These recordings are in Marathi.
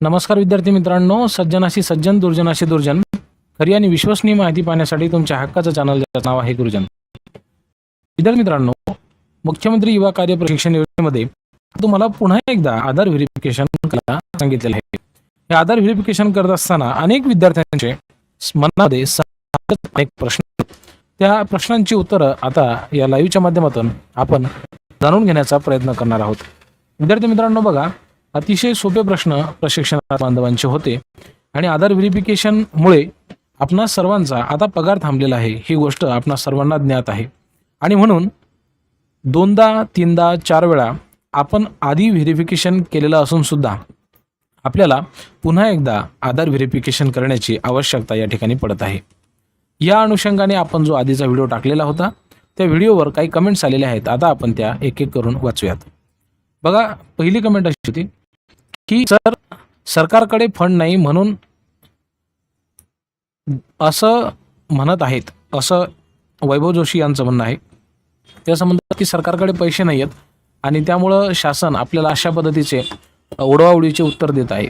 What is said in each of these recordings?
नमस्कार विद्यार्थी मित्रांनो सज्जनाशी सज्जन दुर्जनाशी दुर्जन. खरी आणि विश्वसनीय माहिती पाहण्यासाठी तुमच्या हक्काचं चॅनल ज्याचं नाव आहे गुरुजन. विद्यार्थी मित्रांनो मुख्यमंत्री युवा कार्य प्रशिक्षण योजनेमध्ये तुम्हाला पुन्हा एकदा आधार व्हेरिफिकेशन करायला सांगितलेलं आहे. हे आधार व्हेरिफिकेशन करत असताना अनेक विद्यार्थ्यांचे मनामध्ये अनेक प्रश्न त्या प्रश्नांची उत्तरं आता या लाईव्हच्या माध्यमातून आपण जाणून घेण्याचा प्रयत्न करणार आहोत. विद्यार्थी मित्रांनो बघा अतिशय सोपे प्रश्न प्रशिक्षण बांधवांचे होते. आणि आधार व्हेरिफिकेशनमुळे आपणा सर्वांचा आता पगार थांबलेला आहे ही गोष्ट आपणा सर्वांना ज्ञात आहे. आणि म्हणून दोनदा तीनदा चार वेळा आपण आधी व्हेरिफिकेशन केलेलं असून सुद्धा आपल्याला पुन्हा एकदा आधार व्हेरिफिकेशन करण्याची आवश्यकता या ठिकाणी पडत आहे. या अनुषंगाने आपण जो आधीचा व्हिडिओ टाकलेला होता त्या व्हिडिओवर काही कमेंट्स आलेले आहेत आता आपण त्या एक एक करून वाचूयात. बघा पहिली कमेंट अशी होती की सर सरकारकडे फंड नाही म्हणून असं म्हणत आहेत असं वैभव जोशी यांचं म्हणणं आहे त्या संबंधात की सरकारकडे पैसे नाही आहेत आणि त्यामुळं शासन आपल्याला अशा पद्धतीचे ओढवाओढीचे उत्तर देत आहे.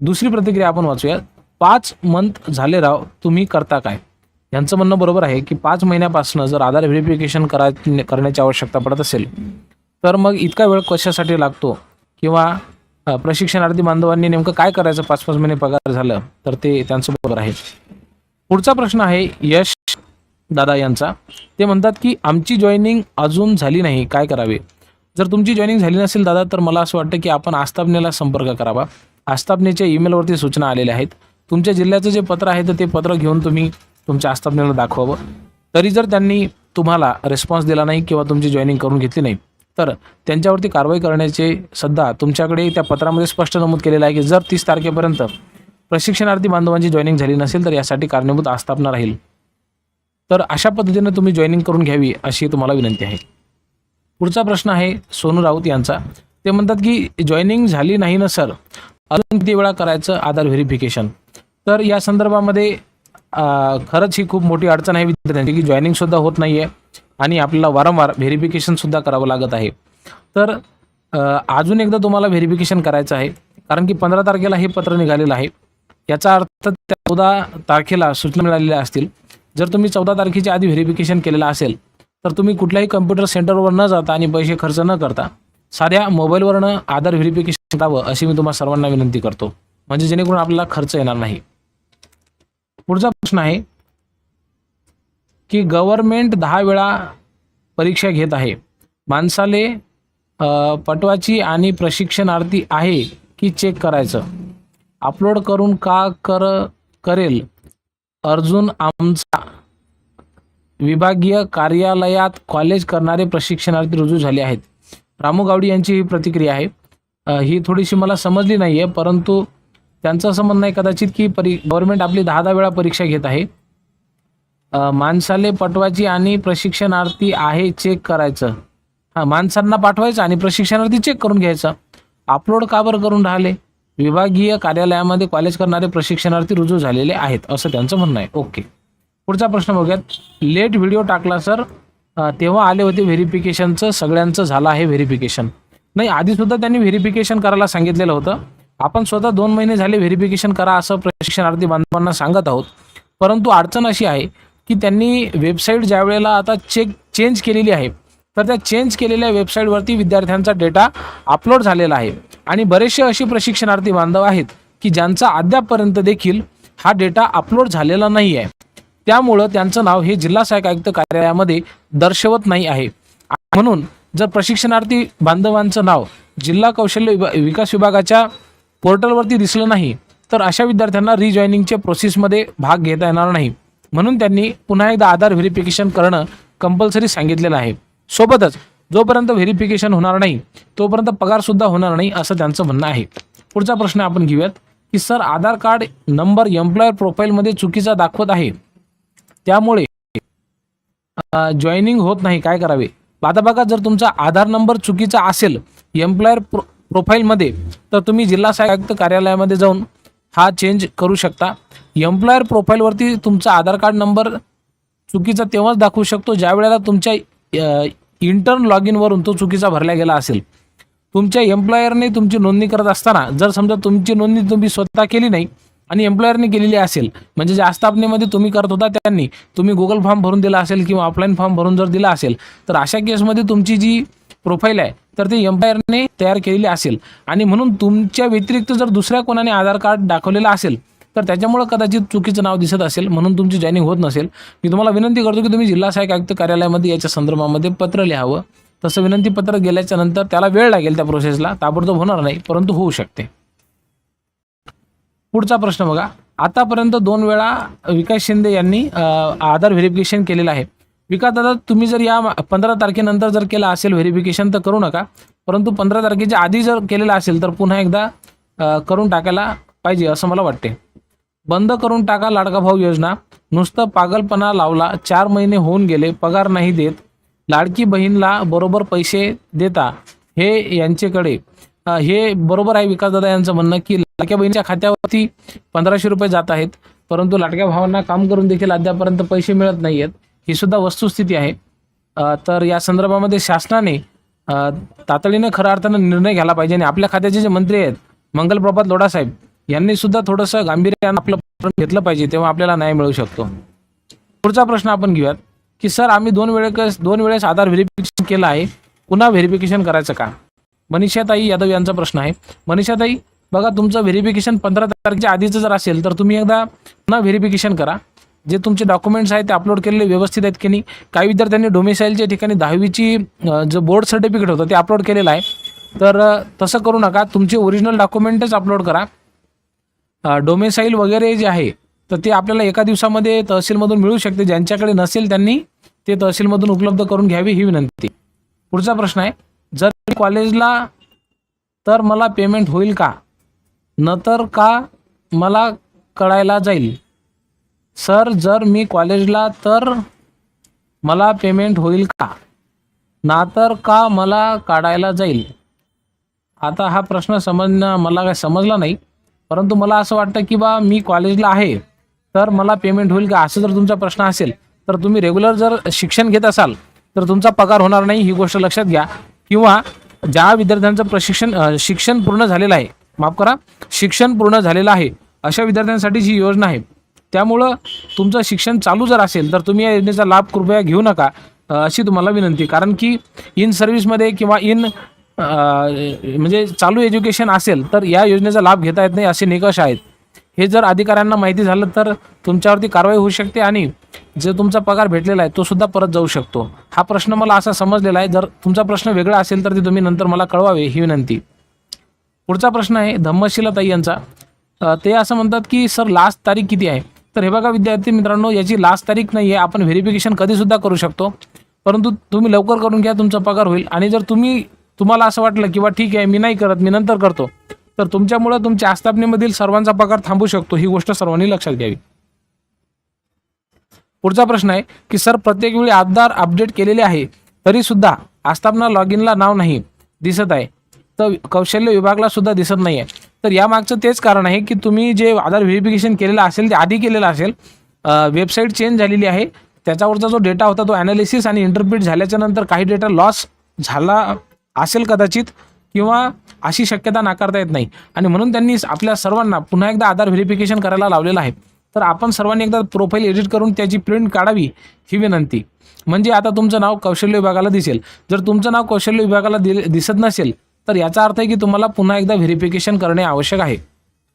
दुसरी प्रतिक्रिया आपण वाचूया. पाच मंथ झाले राव तुम्ही करता काय? यांचं म्हणणं बरोबर आहे की पाच महिन्यापासून जर आधार व्हेरिफिकेशन करा करण्याची आवश्यकता पडत असेल तर मग इतका वेळ कशासाठी लागतो? किंवा प्रशिक्षणार्थी बांधवांनी नेमकं काय करायचं? पाच पाच महिने पगार झालं तर ते त्यांचं बरोबर आहे पुढचा प्रश्न आहे यश दादा यांचा. ते म्हणतात की आमची जॉईनिंग अजून झाली नाही काय करावे? जर तुमची जॉईनिंग झाली नसेल दादा तर मला असं वाटतं की आपण आस्थापनेला संपर्क करावा. आस्थापनेच्या ईमेलवरती सूचना आलेल्या आहेत. तुमच्या जिल्ह्याचं जे पत्र आहे तर ते पत्र घेऊन तुम्ही तुमच्या आस्थापनेला दाखवावं. तरी जर त्यांनी तुम्हाला रिस्पॉन्स दिला नाही किंवा तुमची जॉईनिंग करून घेतली नाही तर त्यांच्यावरती कारवाई करण्याचे सध्या तुमच्याकडे त्या पत्रामध्ये स्पष्ट नमूद केलेलं आहे की जर तीस तारखेपर्यंत प्रशिक्षणार्थी बांधवांची जॉईनिंग झाली नसेल तर यासाठी कारणीभूत आस्थापना राहील. तर अशा पद्धतीने तुम्ही जॉईनिंग करून घ्यावी अशी तुम्हाला विनंती आहे. पुढचा प्रश्न आहे सोनू राऊत यांचा. ते म्हणतात की जॉईनिंग झाली नाही ना सर अजून किती वेळा करायचं आधार व्हेरिफिकेशन तर या संदर्भामध्ये खरंच ही खूप मोठी अडचण आहे विद्यार्थ्यांची की जॉईनिंगसुद्धा होत नाही आहे आणि आपल्याला वारंवार व्हेरिफिकेशनसुद्धा करावं लागत आहे. तर अजून एकदा तुम्हाला व्हेरिफिकेशन करायचं आहे. कारण की पंधरा तारखेला हे पत्र निघालेलं आहे. याचा अर्थ चौदा तारखेला सूचना मिळालेल्या असतील. जर तुम्ही चौदा तारखेच्या आधी व्हेरिफिकेशन केलेलं असेल तर तुम्ही कुठल्याही कम्प्युटर सेंटरवर न जाता आणि पैसे खर्च न करता साध्या मोबाईलवरनं आधार व्हेरिफिकेशन करावं अशी मी तुम्हाला सर्वांना विनंती करतो. म्हणजे जेणेकरून आपल्याला खर्च येणार नाही. पुढचा प्रश्न आहे की गव्हर्मेंट दहा वेळा परीक्षा घेत आहे. माणसाले पटवाची आणि प्रशिक्षणार्थी आहे की चेक करायचं. अपलोड करून का कर करेल? अर्जुन आमचा विभागीय कार्यालयात कॉलेज करणारे प्रशिक्षणार्थी रुजू झाले आहेत. रामू गावडी यांची ही प्रतिक्रिया आहे. ही थोडीशी मला समजली नाही आहे परंतु त्यांचं असं म्हणणं आहे कदाचित की परी गव्हर्मेंट आपली दहा दहा वेळा परीक्षा घेत आहे. माणसाले पटवायची आणि प्रशिक्षणार्थी आहे चेक करायचं. हां माणसांना पाठवायचं आणि प्रशिक्षणार्थी चेक करून घ्यायचं. अपलोड का बरं करून राहिले? विभागीय कार्यालयामध्ये कॉलेज करणारे प्रशिक्षणार्थी रुजू झालेले आहेत असं त्यांचं म्हणणं आहे. ओके पुढचा प्रश्न बघूयात. लेट व्हिडिओ टाकला सर तेव्हा आले होते व्हेरिफिकेशनचं सगळ्यांचं झालं आहे व्हेरिफिकेशन नाही आधीसुद्धा त्यांनी व्हेरिफिकेशन करायला सांगितलेलं होतं. आपण स्वतः दोन महिने झाले व्हेरिफिकेशन करा असं प्रशिक्षणार्थी बांधवांना सांगत आहोत. परंतु अडचण अशी आहे की त्यांनी वेबसाईट ज्या वेळेला आता चेक चेंज केलेली आहे तर त्या चेंज केलेल्या वेबसाईटवरती विद्यार्थ्यांचा डेटा अपलोड झालेला आहे. आणि बरेचसे असे प्रशिक्षणार्थी बांधव आहेत की ज्यांचा अद्यापपर्यंत देखील हा डेटा अपलोड झालेला नाही आहे. त्यामुळं त्यांचं नाव हे जिल्हा सहाय्यक आयुक्त कार्यालयामध्ये दर्शवत नाही आहे. म्हणून जर प्रशिक्षणार्थी बांधवांचं नाव जिल्हा कौशल्य विभा विकास विभागाच्या पोर्टलवरती दिसलं नाही तर अशा विद्यार्थ्यांना रिजॉईनिंगच्या प्रोसेसमध्ये भाग घेता येणार नाही. म्हणून त्यांनी पुन्हा एकदा आधार व्हेरिफिकेशन करणं कंपल्सरी सांगितलेलं आहे. सोबतच जोपर्यंत व्हेरिफिकेशन होणार नाही तोपर्यंत पगारसुद्धा होणार नाही असं त्यांचं म्हणणं आहे. पुढचा प्रश्न आपण घेऊयात की sir Aadhaar card number employer प्रोफाईलमध्ये चुकीचा दाखवत आहे. त्यामुळे जॉईनिंग होत नाही काय करावे? आता बघा जर तुमचा आधार नंबर चुकीचा असेल एम्प्लॉयर प्रो प्रोफाईलमध्ये तर तुम्ही जिल्हा सहाय्यक आयुक्त कार्यालयामध्ये जाऊन हा चेंज करू शकता. एम्प्लॉयर प्रोफाईलवरती तुमचा आधार कार्ड नंबर चुकीचा तेव्हाच दाखवू शकतो ज्या वेळेला तुमच्या इंटर्न लॉग इनवरून तो चुकीचा भरला गेला असेल. तुमच्या एम्प्लॉयरने तुमची नोंदणी करत असताना जर समजा तुमची नोंदणी तुम्ही स्वतः केली नाही आणि एम्प्लॉयरने केलेली असेल म्हणजे ज्या आस्थापनेमध्ये तुम्ही करत होता त्यांनी तुम्ही गुगल फॉर्म भरून दिला असेल किंवा ऑफलाईन फॉर्म भरून जर दिला असेल तर अशा केसमध्ये तुमची जी प्रोफाईल आहे तर ते एम्पायरने तयार केलेली असेल. आणि म्हणून तुमच्या व्यतिरिक्त जर दुसऱ्या कोणाने आधार कार्ड दाखवलेलं असेल तर त्याच्यामुळं कदाचित चुकीचं नाव दिसत असेल म्हणून तुमची जॉईनिंग होत नसेल. मी तुम्हाला विनंती करतो की तुम्ही जिल्हा सहाय्यक आयुक्त कार्यालयामध्ये याच्या संदर्भामध्ये पत्र लिहावं. तसं विनंतीपत्र गेल्याच्यानंतर त्याला वेळ लागेल त्या प्रोसेसला ताबडतोब होणार नाही परंतु होऊ शकते. पुढचा प्रश्न बघा. आतापर्यंत दोन वेळा विकास शिंदे यांनी आधार व्हेरिफिकेशन केलेलं आहे. विकास दादा तुम्ही जर या पंधरा तारखेनंतर जर केलं असेल व्हेरिफिकेशन तर करू नका. परंतु पंधरा तारखेच्या आधी जर केलेलं असेल तर पुन्हा एकदा करून टाकायला पाहिजे असं मला वाटते बंद करून टाका लाडका भाऊ योजना. नुसतं पागलपणा लावला चार महिने होऊन गेले पगार नाही देत. लाडकी बहीणला बरोबर पैसे देता हे यांचेकडे हे बरोबर आहे विकासदादा यांचं म्हणणं की लाडक्या बहिणीच्या खात्यावरती पंधराशे रुपये जात आहेत परंतु लाडक्या भावांना काम करून देखील अद्यापर्यंत पैसे मिळत नाही आहेत ही सुद्धा वस्तुस्थिती आहे. तर या संदर्भामध्ये शासनाने तातडीनं तातडीने खऱ्या अर्थानं निर्णय घ्यायला पाहिजे आणि आपल्या खात्याचे जे मंत्री आहेत मंगलप्रभात लोडासाहेब यांनी सुद्धा थोडंसं गांभीर्यानं आपलं घेतलं पाहिजे तेव्हा आपल्याला न्याय मिळू शकतो. पुढचा प्रश्न आपण घेऊयात की सर आम्ही दोन वेळेस दोन वेळेस आधार व्हेरिफिकेशन केलं आहे पुन्हा व्हेरिफिकेशन करायचं का? मनीषाताई यादव यांचा प्रश्न आहे. मनीषाताई बघा तुमचं व्हेरिफिकेशन पंधरा तारखेच्या आधीचं जर असेल तर तुम्ही एकदा पुन्हा व्हेरिफिकेशन करा. जे तुमचे डॉक्युमेंट्स आहेत ते अपलोड केलेले व्यवस्थित आहेत की नाही? काही विद्यार्थ्यांनी डोमिसाईलच्या ठिकाणी दहावीची जो बोर्ड सर्टिफिकेट होतं ते अपलोड केलेलं आहे. तर तसं करू नका. तुमचे ओरिजिनल डॉक्युमेंटच अपलोड करा. डोमेसाईल वगैरे जे आहे तर ते आपल्याला एका दिवसामध्ये तहसीलमधून मिळू शकते. ज्यांच्याकडे नसेल त्यांनी ते तहसीलमधून उपलब्ध करून घ्यावी ही विनंती. पुढचा प्रश्न आहे जर कॉलेजला तर मला पेमेंट होईल का? न तर का मला कळायला जाईल? सर जर मी कॉलेजला तर मला पेमेंट होईल का? ना तर का मला काढायला जाईल? आता हा प्रश्न समजणं मला काय समजला नाही. परंतु मला असं वाटतं की बा मी कॉलेजला आहे तर मला पेमेंट होईल का? असं जर तुमचा प्रश्न असेल तर तुम्ही रेग्युलर जर शिक्षण घेत असाल तर तुमचा पगार होणार नाही ही गोष्ट लक्षात घ्या. किंवा ज्या विद्यार्थ्यांचं प्रशिक्षण शिक्षण पूर्ण झालेलं आहे माफ करा शिक्षण पूर्ण झालेलं आहे अशा विद्यार्थ्यांसाठी जी योजना आहे त्यामुळं तुमचं शिक्षण चालू जर असेल तर तुम्ही या योजनेचा लाभ कृपया घेऊ नका अशी तुम्हाला विनंती. कारण की इन सर्व्हिसमध्ये किंवा इन म्हणजे चालू एज्युकेशन असेल तर या योजनेचा लाभ घेता येत नाही असे निकष आहेत. हे जर अधिकाऱ्यांना माहिती झालं तर तुमच्यावरती कारवाई होऊ शकते आणि जे तुमचा पगार भेटलेला आहे तो सुद्धा परत जाऊ शकतो. हा प्रश्न मला असा समजलेला आहे जर तुमचा प्रश्न वेगळा असेल तर ते तुम्ही नंतर मला कळवावे ही विनंती. पुढचा प्रश्न आहे धम्मशिला ताई यांचा ते असं म्हणतात की सर लास्ट तारीख किती आहे? तर हे बघा विद्यार्थी मित्रांनो याची लास्ट तारीख नाही आहे आपण व्हेरिफिकेशन कधीसुद्धा करू शकतो. परंतु तुम्ही लवकर करून घ्या तुमचा पगार होईल. आणि जर तुम्ही तुम्हाला असं वाटलं किंवा ठीक आहे मी नाही करत मी नंतर करतो तर तुमच्यामुळं तुमच्या आस्थापनेमधील सर्वांचा पगार थांबू शकतो. ही गोष्ट सर्वांनी लक्षात घ्यावी. पुढचा प्रश्न आहे की सर प्रत्येक वेळी आधार अपडेट केलेले आहे तरी सुद्धा आस्थापना लॉग इनला नाव नाही दिसत आहे. तर कौशल्य विभागला सुद्धा दिसत नाही आहे तर यामागचं तेच कारण आहे की तुम्ही जे आधार व्हेरिफिकेशन केलेलं असेल ते आधी केलेलं असेल वेबसाईट चेंज झालेली आहे. त्याच्यावरचा जो डेटा होता तो ॲनालिसिस आणि इंटरप्रिट झाल्याच्यानंतर काही डेटा लॉस झाला असेल कदाचित किंवा अशी शक्यता नाकारता येत नाही. आणि म्हणून त्यांनी आपल्या सर्वांना पुन्हा एकदा आधार व्हेरिफिकेशन करायला लावलेलं आहे. तर आपण सर्वांनी एकदा प्रोफाईल एडिट करून त्याची प्रिंट काढावी ही विनंती. म्हणजे आता तुमचं नाव कौशल्य विभागाला दिसेल. जर तुमचं नाव कौशल्य विभागाला दिसत नसेल तर याचा अर्थ आहे की तुम्हाला पुन्हा एकदा व्हेरिफिकेशन करणे आवश्यक आहे.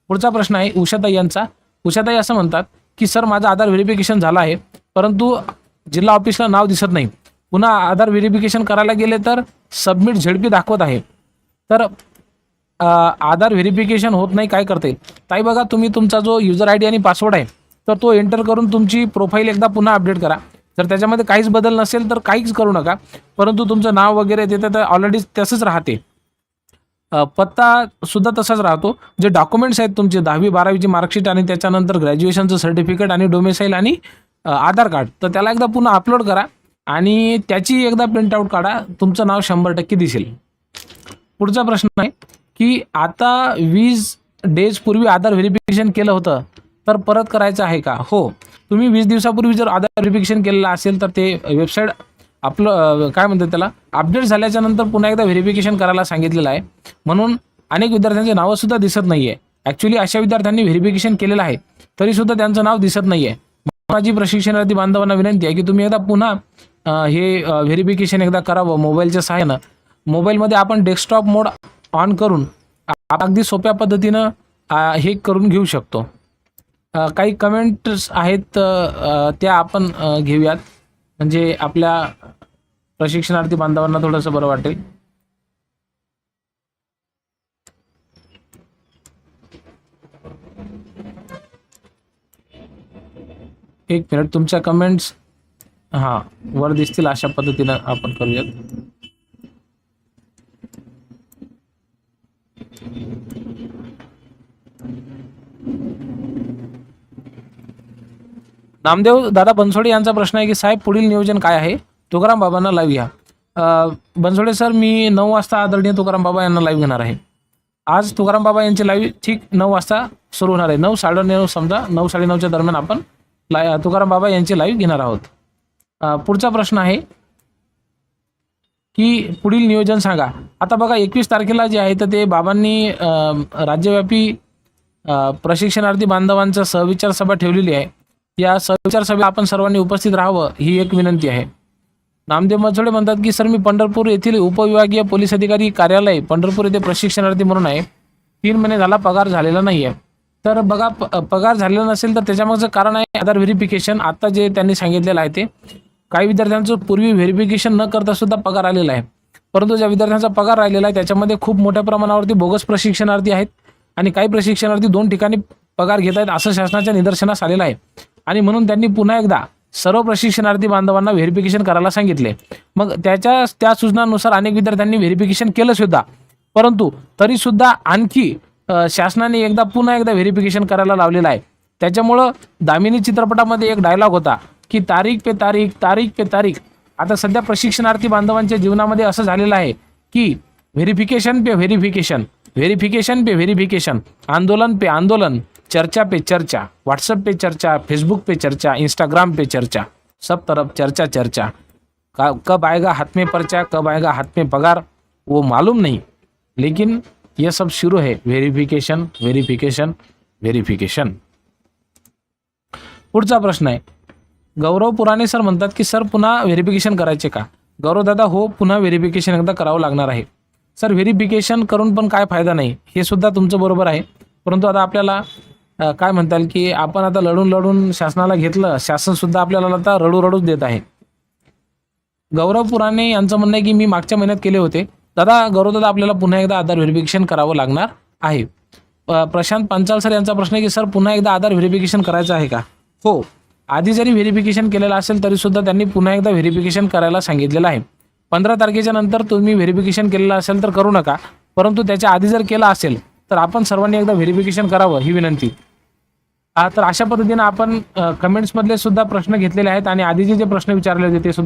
पुढचा प्रश्न आहे उषाताई यांचा. उषाताई असं म्हणतात की सर माझं आधार व्हेरिफिकेशन झालं आहे परंतु जिल्हा ऑफिसला नाव दिसत नाही. पुन्हा आधार व्हेरिफिकेशन करायला गेले तर सबमिट झेडपी दाखवत आहे. तर आधार व्हेरिफिकेशन होत नाही काय करते ताई बघा तुम्ही तुमचा जो युजर आय डी आणि पासवर्ड आहे तर तो एंटर करून तुमची प्रोफाईल एकदा पुन्हा अपडेट करा. जर त्याच्यामध्ये काहीच बदल नसेल तर काहीच करू नका. परंतु तुमचं नाव वगैरे ते तर ऑलरेडी तसंच राहते. पत्ता सुद्धा तसाच राहतो. जे डॉक्युमेंट्स आहेत तुमचे दहावी बारावीची मार्कशीट आणि त्याच्यानंतर ग्रॅज्युएशनचं सर्टिफिकेट आणि डोमेसाईल आणि आधार कार्ड तर त्याला एकदा पुन्हा अपलोड करा आणि त्याची एकदा प्रिंटआउट काढा. तुमचं नाव शंभर टक्के दिसेल. पुढचा प्रश्न आहे की आता वीस डेज पूर्वी आधार व्हेरिफिकेशन केलं होतं तर परत करायचं आहे का? हो. तुम्ही वीस दिवसापूर्वी जर आधार व्हेरिफिकेशन केलेलं असेल तर ते वेबसाईट आपलं काय म्हणतात त्याला? अपडेट झाल्याच्यानंतर पुन्हा एकदा व्हेरिफिकेशन करायला सांगितलेलं आहे. म्हणून अनेक विद्यार्थ्यांचे नावं सुद्धा दिसत नाही आहे ॲक्च्युली अशा विद्यार्थ्यांनी व्हेरिफिकेशन केलेलं आहे. तरीसुद्धा त्यांचं नाव दिसत नाही आहे माझी प्रशिक्षणार्थी बांधवांना विनंती आहे की तुम्ही एकदा पुन्हा हे व्हेरिफिकेशन एकदा करावं मोबाईलच्या सहाय्यानं. मोबाईलमध्ये आपण डेस्कटॉप मोड ऑन करून अगदी सोप्या पद्धतीनं हे करून घेऊ शकतो. काही कमेंट्स आहेत त्या आपण घेऊयात. म्हणजे आपल्या प्रशिक्षणार्थी बांधवांना थोडंसं बरं वाटेल. एक मिनिट तुमच्या कमेंट्स हां वर दिसतील अशा पद्धतीनं आपण करूयात. नामदेव दादा बनसोडे यांचा प्रश्न आहे की साहेब पुढील नियोजन काय आहे? तुकाराम बाबांना लाईव्ह घ्या. बनसोडे सर मी नऊ वाजता आदरणीय तुकाराम बाबा यांना लाईव्ह घेणार आहे. आज तुकाराम बाबा यांची लाईव्ह ठीक नऊ वाजता सुरू होणार आहे. नऊ साडेनऊ समजा नऊ साडेनऊच्या दरम्यान आपण लाई तुकाराम बाबा यांची लाईव्ह घेणार आहोत. पुढचा प्रश्न आहे की पुढील नियोजन सांगा. आता बघा एकवीस तारखेला जे आहे तर ते बाबांनी राज्यव्यापी प्रशिक्षणार्थी बांधवांचं सहविचार सभा ठेवलेली आहे. या सहविचार सभेला आपण सर्वांनी उपस्थित राहावं ही एक विनंती आहे. नामदेव मचोडे म्हणतात की सर मी पंढरपूर येथील उपविभागीय पोलीस अधिकारी कार्यालय पंढरपूर येथे प्रशिक्षणार्थी म्हणून आहे. तीन महिने झाला पगार झालेला नाही आहे तर बघा प- पगार झालेला नसेल तर त्याच्यामागचं कारण आहे आधार व्हेरिफिकेशन. आता जे त्यांनी सांगितलेलं आहे ते काही विद्यार्थ्यांचं पूर्वी व्हेरिफिकेशन न करता सुद्धा पगार आलेला आहे. परंतु ज्या विद्यार्थ्यांचा पगार राहिलेला आहे त्याच्यामध्ये खूप मोठ्या प्रमाणावरती बोगस प्रशिक्षणार्थी आहेत आणि काही प्रशिक्षणार्थी दोन ठिकाणी पगार घेत आहेत असं शासनाच्या निदर्शनास आलेलं आहे. आणि म्हणून त्यांनी पुन्हा एकदा सर्व प्रशिक्षणार्थी बांधवांना व्हेरिफिकेशन करायला सांगितले. मग त्याच्या त्या सूचनानुसार अनेक विद्यार्थ्यांनी व्हेरिफिकेशन केलं सुद्धा. परंतु तरी सुद्धा आणखी शासनाने एकदा पुन्हा एकदा व्हेरिफिकेशन करायला लावलेलं आहे. त्याच्यामुळं दामिनी चित्रपटामध्ये एक डायलॉग होता की तारीख पे तारीख तारीख पे तारीख. आता सध्या प्रशिक्षणार्थी बांधवांच्या जीवनामध्ये असं झालेलं आहे की व्हेरिफिकेशन पे व्हेरिफिकेशन व्हेरिफिकेशन पे व्हेरिफिकेशन आंदोलन पे आंदोलन. चर्चा पे चर्चा व्हाट्सएप पे चर्चा फेसबुक पे चर्चा इंस्टाग्राम पे चर्चा सब तरफ चर्चा चर्चा। का कब आएगा हाथ में पर्चा कब आएगा हाथ में पगार वो मालूम नहीं। लेकिन ये सब शुरू है वेरिफिकेशन वेरिफिकेशन वेरिफिकेशन पुढचा प्रश्न आहे गौरव पुराणे सर म्हणतात की सर पुन्हा व्हेरिफिकेशन करायचे का? गौरव दादा हो पुन्हा व्हेरिफिकेशन एकदा करावं लागणार आहे. सर व्हेरिफिकेशन करून पण काय फायदा नाही हे सुद्धा तुमचं बरोबर आहे. परंतु आता आपल्याला काय म्हणताल की आपण आता लढून लढून शासनाला घेतलं शासनसुद्धा आपल्याला आता रडू रडूच देत आहे. गौरव पुराणे यांचं म्हणणं आहे की मी मागच्या महिन्यात केले होते. दादा गौरव दादा आपल्याला पुन्हा एकदा आधार व्हेरिफिकेशन करावं लागणार आहे. प्रशांत पंचाल सर यांचा प्रश्न आहे की सर पुन्हा एकदा आधार व्हेरिफिकेशन करायचं आहे का? हो. आधी जरी व्हेरिफिकेशन केलेलं असेल तरी सुद्धा त्यांनी पुन्हा एकदा व्हेरिफिकेशन करायला सांगितलेलं आहे. पंधरा तारखेच्या नंतर तुम्ही व्हेरिफिकेशन केलेलं असेल तर करू नका. परंतु त्याच्या आधी जर केलं असेल तर आपण सर्वांनी एकदा व्हेरिफिकेशन करावं ही विनंती. तर अशा पद्धतीनं आपण कमेंट्समधले सुद्धा प्रश्न घेतलेले आहेत आणि आधीचे जे प्रश्न विचारले होते ते सुद्धा